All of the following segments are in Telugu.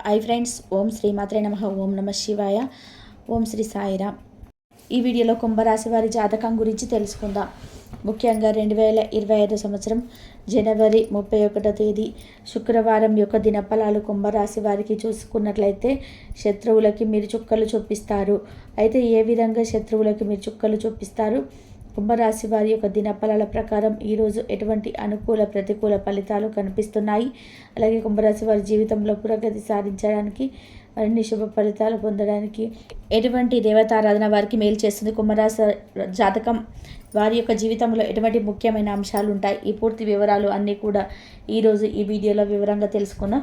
హై ఫ్రెండ్స్ ఓం శ్రీ మాత్రే నమ ఓం నమ శివాయ ఓం శ్రీ సాయిరామ్ ఈ వీడియోలో కుంభరాశి వారి జాతకం గురించి తెలుసుకుందాం. ముఖ్యంగా రెండు వేల ఇరవై ఐదు సంవత్సరం జనవరి ముప్పై ఒకటో తేదీ శుక్రవారం యొక్క దినఫలాలు కుంభరాశి వారికి చూసుకున్నట్లయితే శత్రువులకి మీరు చుక్కలు చూపిస్తారు. అయితే ఏ విధంగా శత్రువులకి మీరు చుక్కలు చూపిస్తారు? కుంభరాశి వారి యొక్క దినఫలాల ప్రకారం ఈరోజు ఎటువంటి అనుకూల ప్రతికూల ఫలితాలు కనిపిస్తున్నాయి? అలాగే కుంభరాశి వారి జీవితంలో పురోగతి సాధించడానికి మరిన్ని శుభ ఫలితాలు పొందడానికి ఎటువంటి దేవతారాధన వారికి మేలు చేస్తుంది? కుంభరాశి జాతకం వారి యొక్క జీవితంలో ఎటువంటి ముఖ్యమైన అంశాలు ఉంటాయి? ఈ పూర్తి వివరాలు అన్నీ కూడా ఈరోజు ఈ వీడియోలో వివరంగా తెలుసుకున్నాం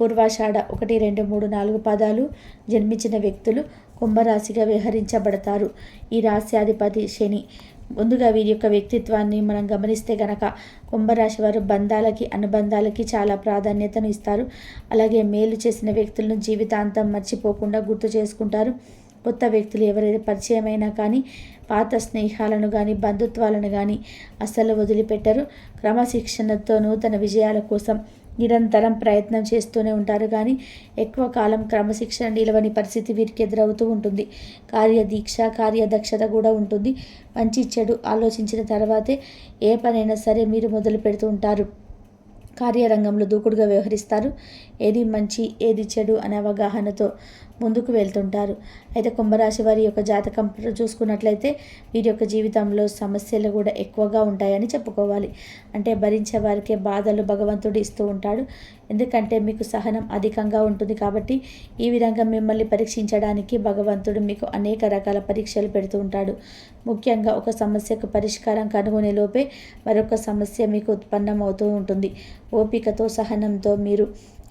పూర్వాషాఢ ఒకటి రెండు మూడు నాలుగు పదాలు జన్మించిన వ్యక్తులు కుంభరాశిగా వ్యవహరించబడతారు. ఈ రాశ్యాధిపతి శని. ముందుగా వీరి యొక్క వ్యక్తిత్వాన్ని మనం గమనిస్తే గనక కుంభరాశి వారు బంధాలకి అనుబంధాలకి చాలా ప్రాధాన్యతను ఇస్తారు. అలాగే మేలు చేసిన వ్యక్తులను జీవితాంతం మర్చిపోకుండా గుర్తు చేసుకుంటారు. కొత్త వ్యక్తులు ఎవరైతే పరిచయమైనా కానీ పాత స్నేహాలను కానీ బంధుత్వాలను కానీ అస్సలు వదిలిపెట్టరు. క్రమశిక్షణతో నూతన విజయాల కోసం నిరంతరం ప్రయత్నం చేస్తూనే ఉంటారు. కానీ ఎక్కువ కాలం క్రమశిక్షణ నిలవని పరిస్థితి వీరికి ఎదురవుతూ ఉంటుంది. కార్యదీక్ష కార్యదక్షత కూడా ఉంటుంది. మంచి చెడు ఆలోచించిన తర్వాతే ఏ పనైనా సరే మీరు మొదలు పెడుతూ ఉంటారు. కార్యరంగంలో దూకుడుగా వ్యవహరిస్తారు. ఏది మంచి ఏది చెడు అనే అవగాహనతో ముందుకు వెళ్తుంటారు. అయితే కుంభరాశి వారి యొక్క జాతకం చూసుకున్నట్లయితే వీరి యొక్క జీవితంలో సమస్యలు కూడా ఎక్కువగా ఉంటాయని చెప్పుకోవాలి. అంటే భరించే వారికే బాధలు భగవంతుడు ఇస్తూ ఉంటాడు. ఎందుకంటే మీకు సహనం అధికంగా ఉంటుంది కాబట్టి ఈ విధంగా మిమ్మల్ని పరీక్షించడానికి భగవంతుడు మీకు అనేక రకాల పరీక్షలు పెడుతూ ఉంటాడు. ముఖ్యంగా ఒక సమస్యకు పరిష్కారం కనుగొనే లోపే మరొక సమస్య మీకు ఉత్పన్నమవుతూ ఉంటుంది. ఓపికతో సహనంతో మీరు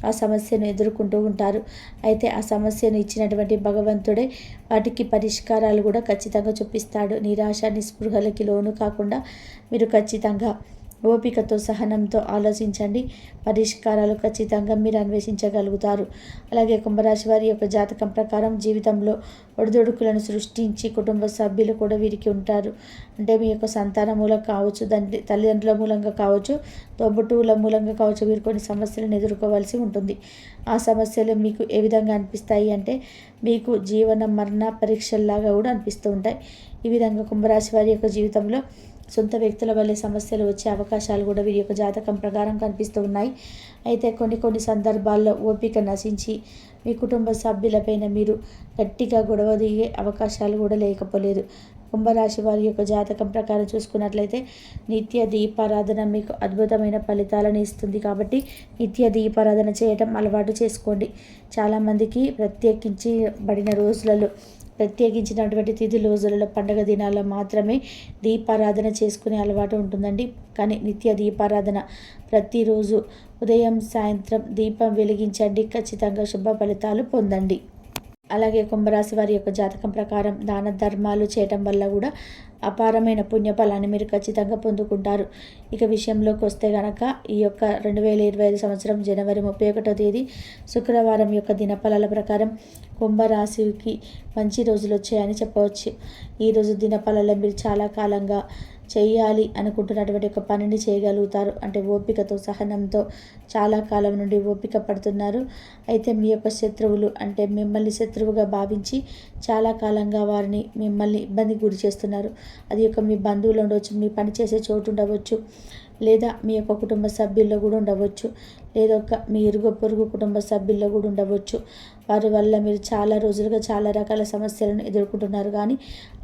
ఆ సమస్యను ఎదుర్కొంటూ ఉంటారు. అయితే ఆ సమస్యను ఇచ్చినటువంటి భగవంతుడే వాటికి పరిష్కారాలు కూడా ఖచ్చితంగా చూపిస్తాడు. నిరాశ నిస్పృహలకి లోను కాకుండా మీరు ఖచ్చితంగా ఓపికతో సహనంతో ఆలోచించండి. పరిష్కారాలు ఖచ్చితంగా మీరు అన్వేషించగలుగుతారు. అలాగే కుంభరాశి వారి యొక్క జాతకం ప్రకారం జీవితంలో ఒడిదొడుకులను సృష్టించి కుటుంబ సభ్యులు కూడా వీరికి ఉంటారు. అంటే మీ యొక్క సంతాన మూలం కావచ్చు తండ్రి తల్లిదండ్రుల మూలంగా కావచ్చు తోబుట్టువుల మూలంగా కావచ్చు వీరు కొన్ని సమస్యలను ఎదుర్కోవాల్సి ఉంటుంది. ఆ సమస్యలు మీకు ఏ విధంగా అనిపిస్తాయి అంటే మీకు జీవన మరణ పరీక్షల్లాగా కూడా అనిపిస్తూ ఉంటాయి. ఈ విధంగా కుంభరాశి వారి యొక్క జీవితంలో సొంత వ్యక్తుల వల్లే సమస్యలు వచ్చే అవకాశాలు కూడా వీరి యొక్క జాతకం ప్రకారం కనిపిస్తూ ఉన్నాయి. అయితే కొన్ని కొన్ని సందర్భాల్లో ఓపిక నశించి మీ కుటుంబ సభ్యులపైన మీరు గట్టిగా గొడవ దిగే అవకాశాలు కూడా లేకపోలేదు. కుంభరాశి వారి యొక్క జాతకం ప్రకారం చూసుకున్నట్లయితే నిత్య దీపారాధన మీకు అద్భుతమైన ఫలితాలను ఇస్తుంది కాబట్టి నిత్య దీపారాధన చేయటం అలవాటు చేసుకోండి. చాలామందికి ప్రత్యేకించి బడిన రోజులలో ప్రత్యేకించినటువంటి తిథి రోజులలో పండగ దినాల్లో మాత్రమే దీపారాధన చేసుకునే అలవాటు ఉంటుందండి. కానీ నిత్య దీపారాధన ప్రతిరోజు ఉదయం సాయంత్రం దీపం వెలిగించండి. ఖచ్చితంగా శుభ ఫలితాలు పొందండి. అలాగే కుంభరాశి వారి యొక్క జాతకం ప్రకారం దాన ధర్మాలు చేయటం వల్ల కూడా అపారమైన పుణ్యఫలాన్ని మీరు ఖచ్చితంగా పొందుకుంటారు. ఇక విషయంలోకి వస్తే కనుక ఈ యొక్క రెండు వేల ఇరవై ఐదు సంవత్సరం జనవరి ముప్పై ఒకటో తేదీ శుక్రవారం యొక్క దినఫలాల ప్రకారం కుంభరాశికి మంచి రోజులు వచ్చాయని చెప్పవచ్చు. ఈరోజు దినఫలాల్లో మీరు చాలా కాలంగా చేయాలి అనుకుంటున్నటువంటి ఒక పనిని చేయగలుగుతారు. అంటే ఓపికతో సహనంతో చాలా కాలం నుండి ఓపిక పడుతున్నారు. అయితే మీ యొక్క శత్రువులు అంటే మిమ్మల్ని శత్రువుగా భావించి చాలా కాలంగా వారిని మిమ్మల్ని ఇబ్బంది గురి చేస్తున్నారు. అది యొక్క మీ బంధువులు ఉండవచ్చు మీ పనిచేసే చోటు ఉండవచ్చు. లేదా మీ యొక్క కుటుంబ సభ్యుల్లో కూడా ఉండవచ్చు. లేదా ఒక మీ ఇరుగు పొరుగు కుటుంబ సభ్యుల్లో కూడా ఉండవచ్చు. వారి వల్ల మీరు చాలా రోజులుగా చాలా రకాల సమస్యలను ఎదుర్కొంటున్నారు. కానీ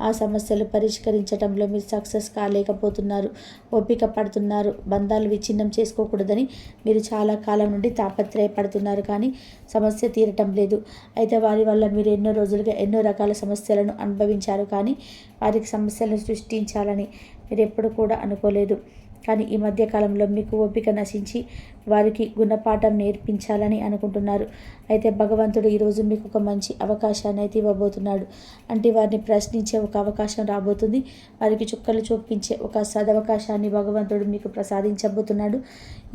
ఆ సమస్యలు పరిష్కరించడంలో మీరు సక్సెస్ కాలేకపోతున్నారు. ఓపిక పడుతున్నారు. బంధాలు విచ్ఛిన్నం చేసుకోకూడదని మీరు చాలా కాలం నుండి తాపత్రయపడుతున్నారు. కానీ సమస్య తీరటం లేదు. అయితే వారి వల్ల మీరు ఎన్నో రోజులుగా ఎన్నో రకాల సమస్యలను అనుభవించారు. కానీ వారికి సమస్యలను సృష్టించాలని మీరు ఎప్పుడు కూడా అనుకోలేదు. కానీ ఈ మధ్యకాలంలో మీకు ఓపిక నశించి వారికి గుణపాఠం నేర్పించాలని అనుకుంటున్నారు. అయితే భగవంతుడు ఈరోజు మీకు ఒక మంచి అవకాశాన్ని అయితే ఇవ్వబోతున్నాడు. అంటే వారిని ప్రశ్నించే ఒక అవకాశం రాబోతుంది. వారికి చుక్కలు చూపించే ఒక సదవకాశాన్ని భగవంతుడు మీకు ప్రసాదించబోతున్నాడు.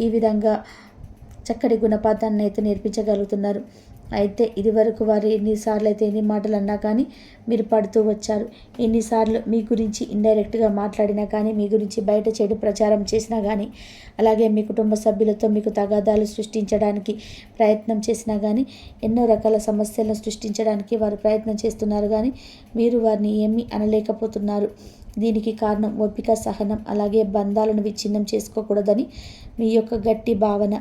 ఈ విధంగా చక్కటి గుణపాఠాన్ని అయితే నేర్పించగలుగుతున్నారు. అయితే ఇదివరకు వారు ఎన్నిసార్లు అయితే ఎన్ని మాటలు అన్నా కానీ మీరు పడుతూ వచ్చారు. ఎన్నిసార్లు మీ గురించి ఇండైరెక్ట్గా మాట్లాడినా కానీ మీ గురించి బయట చెడు ప్రచారం చేసినా కానీ అలాగే మీ కుటుంబ సభ్యులతో మీకు తగాదాలు సృష్టించడానికి ప్రయత్నం చేసినా కానీ ఎన్నో రకాల సమస్యలను సృష్టించడానికి వారు ప్రయత్నం చేస్తున్నారు కానీ మీరు వారిని ఏమీ అనలేకపోతున్నారు. దీనికి కారణం ఓపిక సహనం అలాగే బంధాలను విచ్ఛిన్నం చేసుకోకూడదని మీ యొక్క గట్టి భావన.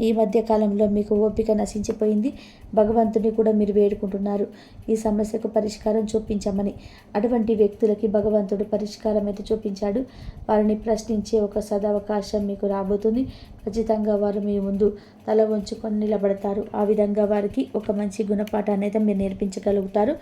ఈ మధ్య కాలంలో మీకు ఓపిక నశించిపోయింది. భగవంతుని కూడా మీరు వేడుకుంటున్నారు. ఈ సమస్యకు పరిష్కారం చూపించమని. అటువంటి వ్యక్తులకి భగవంతుడు పరిష్కారం అయితే చూపించాడు. వారిని ప్రశ్నించే ఒక సదవకాశం మీకు రాబోతుంది. ఖచ్చితంగా వారు మీ ముందు తల వంచుకొని నిలబడతారు. ఆ విధంగా వారికి ఒక మంచి గుణపాఠాన్ని అయితే మీరు నేర్పించగలుగుతారు.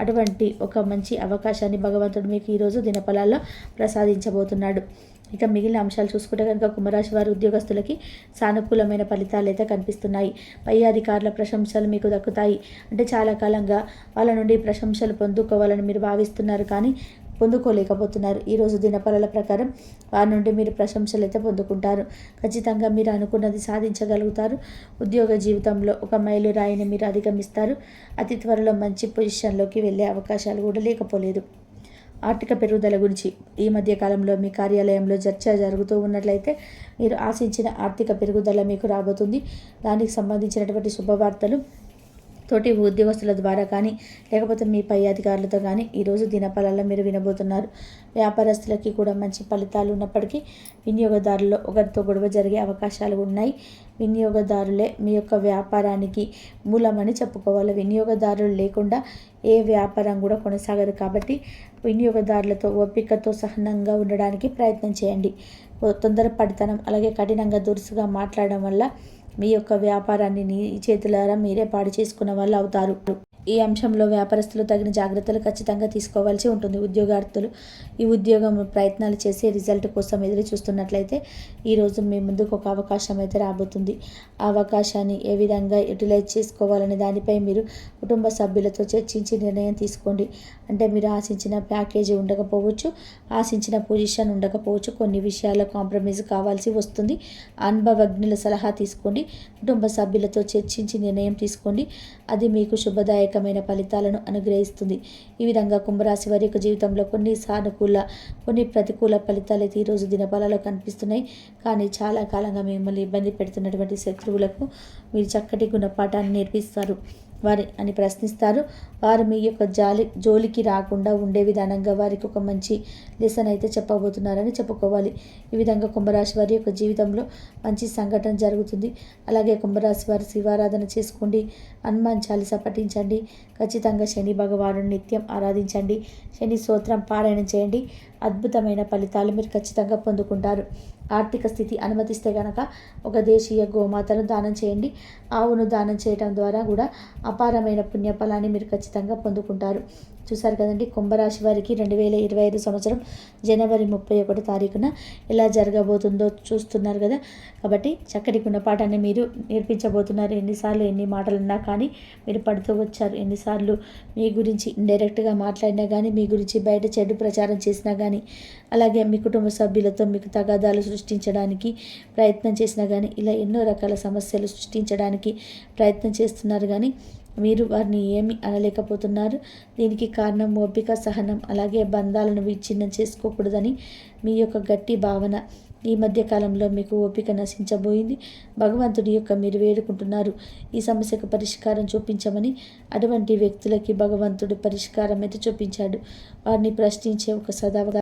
అటువంటి ఒక మంచి అవకాశాన్ని భగవంతుడు మీకు ఈరోజు దినఫలాల్లో ప్రసాదించబోతున్నాడు. ఇక మిగిలిన అంశాలు చూసుకుంటే కనుక కుంభరాశి వారి ఉద్యోగస్తులకి సానుకూలమైన ఫలితాలు అయితే కనిపిస్తున్నాయి. పై అధికారుల ప్రశంసలు మీకు దక్కుతాయి. అంటే చాలా కాలంగా వాళ్ళ నుండి ప్రశంసలు పొందుకోవాలని మీరు భావిస్తున్నారు కానీ పొందుకోలేకపోతున్నారు. ఈరోజు దినపరాల ప్రకారం వారి నుండి మీరు ప్రశంసలు అయితే పొందుకుంటారు. ఖచ్చితంగా మీరు అనుకున్నది సాధించగలుగుతారు. ఉద్యోగ జీవితంలో ఒక మైలు రాయిని మీరు అధిగమిస్తారు. అతి త్వరలో మంచి పొజిషన్లోకి వెళ్ళే అవకాశాలు కూడా లేకపోలేదు. ఆర్థిక పెరుగుదల గురించి ఈ మధ్య కాలంలో మీ కార్యాలయంలో చర్చ జరుగుతూ ఉన్నట్లయితే మీరు ఆశించిన ఆర్థిక పెరుగుదల మీకు రాబోతుంది. దానికి సంబంధించినటువంటి శుభవార్తలు తోటి ఉద్యోగస్తుల ద్వారా కానీ లేకపోతే మీ పై అధికారులతో కానీ ఈరోజు దినఫలాల్లో మీరు వినబోతున్నారు. వ్యాపారస్తులకి కూడా మంచి ఫలితాలు ఉన్నప్పటికీ వినియోగదారుల్లో ఒకరితో గొడవ జరిగే అవకాశాలు ఉన్నాయి. వినియోగదారులే మీ యొక్క వ్యాపారానికి మూలమని చెప్పుకోవాలి. వినియోగదారులు లేకుండా ఏ వ్యాపారం కూడా కొనసాగదు కాబట్టి వినియోగదారులతో ఓపికతో సహనంగా ఉండడానికి ప్రయత్నం చేయండి. తొందరపడితనం అలాగే కఠినంగా దురుసుగా మాట్లాడడం వల్ల మీ యొక్క వ్యాపారాన్ని నీ చేతులారా మీరే పాడు చేసుకున్న వాళ్ళు అవుతారు. ఈ అంశంలో వ్యాపారస్తులు తగిన జాగ్రత్తలు ఖచ్చితంగా తీసుకోవాల్సి ఉంటుంది. ఉద్యోగార్థులు ఈ ఉద్యోగం ప్రయత్నాలు చేసి రిజల్ట్ కోసం ఎదురు చూస్తున్నట్లయితే ఈరోజు మీ ముందుకు ఒక అవకాశం అయితే రాబోతుంది. ఆ అవకాశాన్ని ఏ విధంగా యూటిలైజ్ చేసుకోవాలనే దానిపై మీరు కుటుంబ సభ్యులతో చర్చించి నిర్ణయం తీసుకోండి. అంటే మీరు ఆశించిన ప్యాకేజీ ఉండకపోవచ్చు ఆశించిన పొజిషన్ ఉండకపోవచ్చు. కొన్ని విషయాల్లో కాంప్రమైజ్ కావాల్సి వస్తుంది. అనుభవజ్ఞుల సలహా తీసుకోండి. కుటుంబ సభ్యులతో చర్చించి నిర్ణయం తీసుకోండి. అది మీకు శుభదాయకమైన ఫలితాలను అనుగ్రహిస్తుంది. ఈ విధంగా కుంభరాశి వారి యొక్క జీవితంలో కొన్ని సానుకూల కొన్ని ప్రతికూల ఫలితాలు అయితే ఈరోజు దినఫలాలో కనిపిస్తున్నాయి. కానీ చాలా కాలంగా మిమ్మల్ని ఇబ్బంది పెడుతున్నటువంటి శత్రువులకు మీరు చక్కటి గుణపాఠాన్ని నేర్పిస్తారు. వారి అని ప్రశ్నిస్తారు. వారు మీ యొక్క జాలి జోలికి రాకుండా ఉండే విధానంగా వారికి ఒక మంచి లెసన్ అయితే చెప్పబోతున్నారని చెప్పుకోవాలి. ఈ విధంగా కుంభరాశి వారి యొక్క జీవితంలో మంచి సంఘటన జరుగుతుంది. అలాగే కుంభరాశి వారి శివారాధన చేసుకోండి. హనుమాన్ చాలీస పఠించండి. ఖచ్చితంగా శని భగవాను నిత్యం ఆరాధించండి. శని స్తోత్రం పారాయణం చేయండి. అద్భుతమైన ఫలితాలు మీరు ఖచ్చితంగా పొందుకుంటారు. ఆర్థిక స్థితి అనుమతిస్తే కనుక ఒక దేశీయ గోమాతను దానం చేయండి. ఆవును దానం చేయడం ద్వారా కూడా అపారమైన పుణ్యఫలాన్ని మీరు ఖచ్చితంగా పొందుకుంటారు. చూసారు కదండి కుంభరాశి వారికి రెండు వేల ఇరవై ఐదు సంవత్సరం జనవరి ముప్పై ఒకటి తారీఖున ఎలా జరగబోతుందో చూస్తున్నారు కదా. కాబట్టి చక్కటి గుణపాఠాన్ని మీరు నేర్పించబోతున్నారు. ఎన్నిసార్లు ఎన్ని మాటలున్నా కానీ మీరు పడుతూ వచ్చారు. ఎన్నిసార్లు మీ గురించి ఇండైరెక్ట్గా మాట్లాడినా కానీ మీ గురించి బయట చెడు ప్రచారం చేసినా కానీ అలాగే మీ కుటుంబ సభ్యులతో మీకు తగాదాలు సృష్టించడానికి ప్రయత్నం చేసినా కానీ ఇలా ఎన్నో రకాల సమస్యలు సృష్టించడానికి ప్రయత్నం చేస్తున్నారు కానీ మీరు వారిని ఏమి అనలేకపోతున్నారు. దీనికి కారణం ఓపిక సహనం అలాగే బంధాలను విచ్ఛిన్నం చేసుకోకూడదని మీ యొక్క గట్టి భావన. ఈ మధ్య కాలంలో మీకు ఓపిక నశించబోయింది. భగవంతుడి యొక్క మీరు వేడుకుంటున్నారు. ఈ సమస్యకు పరిష్కారం చూపించమని అటువంటి వ్యక్తులకి భగవంతుడు పరిష్కారం అయితే చూపించాడు. వారిని ప్రశ్నించే ఒక సదావగా